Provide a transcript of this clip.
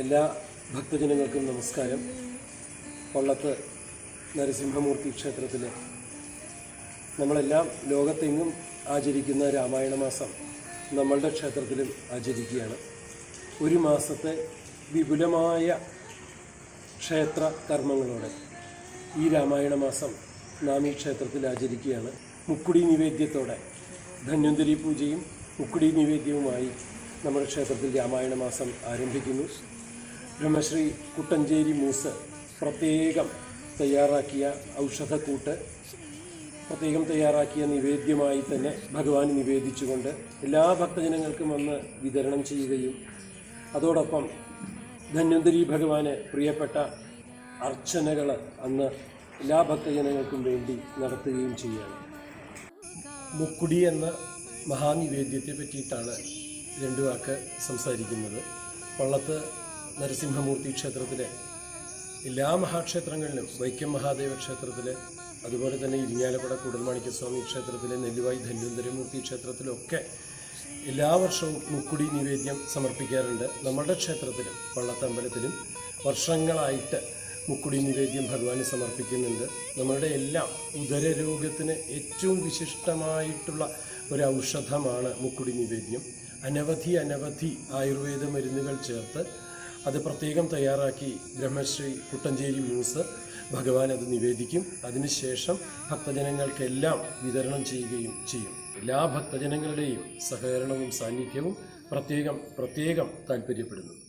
എല്ലാ ഭക്തജനങ്ങൾക്കും നമസ്കാരം. കൊള്ളത്ത് നരസിംഹമൂർത്തി ക്ഷേത്രത്തിൽ നമ്മളെല്ലാം ലോകത്തെങ്ങും ആചരിക്കുന്ന രാമായണ മാസം നമ്മളുടെ ക്ഷേത്രത്തിലും ആചരിക്കുകയാണ്. ഒരു മാസത്തെ വിപുലമായ ക്ഷേത്ര കർമ്മങ്ങളോടെ ഈ രാമായണ മാസം നാം ഈ ക്ഷേത്രത്തിൽ ആചരിക്കുകയാണ്. മുക്കുടി നിവേദ്യത്തോടെ ധന്വന്തരി പൂജയും മുക്കുടി നിവേദ്യവുമായി നമ്മുടെ ക്ഷേത്രത്തിൽ രാമായണ മാസം ആരംഭിക്കുന്നു. ബ്രഹ്മശ്രീ കുട്ടഞ്ചേരി മൂസ് പ്രത്യേകം തയ്യാറാക്കിയ ഔഷധക്കൂട്ട് പ്രത്യേകം തയ്യാറാക്കിയ നിവേദ്യമായി തന്നെ ഭഗവാൻ നിവേദിച്ചുകൊണ്ട് എല്ലാ ഭക്തജനങ്ങൾക്കും വന്ന് വിതരണം ചെയ്യുകയും അതോടൊപ്പം ധന്വന്തരി ഭഗവാന് പ്രിയപ്പെട്ട അർച്ചനകൾ അന്ന് എല്ലാ ഭക്തജനങ്ങൾക്കും വേണ്ടി നടത്തുകയും ചെയ്യുകയാണ്. മുക്കുടി എന്ന മഹാനിവേദ്യത്തെ പറ്റിയിട്ടാണ് രണ്ടു വാക്ക് സംസാരിക്കുന്നത്. പള്ളത്ത് നരസിംഹമൂർത്തി ക്ഷേത്രത്തിലെ എല്ലാ മഹാക്ഷേത്രങ്ങളിലും വൈക്കം മഹാദേവ ക്ഷേത്രത്തിലെ അതുപോലെ തന്നെ ഇരിങ്ങാലക്കുട കൂടൽമാണിക്യസ്വാമി ക്ഷേത്രത്തിലെ നെല്ലുവായി ധന്വന്തരമൂർത്തി ക്ഷേത്രത്തിലൊക്കെ എല്ലാ വർഷവും മുക്കുടി നിവേദ്യം സമർപ്പിക്കാറുണ്ട്. നമ്മുടെ ക്ഷേത്രത്തിലും പള്ളത്തമ്പലത്തിലും വർഷങ്ങളായിട്ട് മുക്കുടി നിവേദ്യം ഭഗവാന് സമർപ്പിക്കുന്നുണ്ട്. നമ്മളുടെ എല്ലാം ഉദരരോഗത്തിന് ഏറ്റവും വിശിഷ്ടമായിട്ടുള്ള ഒരു ഔഷധമാണ് മുക്കുടി നിവേദ്യം. അനവധി അനവധി ആയുർവേദ മരുന്നുകൾ ചേർത്ത് അത് പ്രത്യേകം തയ്യാറാക്കി ബ്രഹ്മശ്രീ കുട്ടഞ്ചേരി മൂസ് ഭഗവാൻ അത് നിവേദിക്കും. അതിനുശേഷം ഭക്തജനങ്ങൾക്കെല്ലാം വിതരണം ചെയ്യുകയും ചെയ്യും. എല്ലാ ഭക്തജനങ്ങളുടെയും സഹകരണവും സാന്നിധ്യവും പ്രത്യേകം പ്രത്യേകം താല്പര്യപ്പെടുന്നു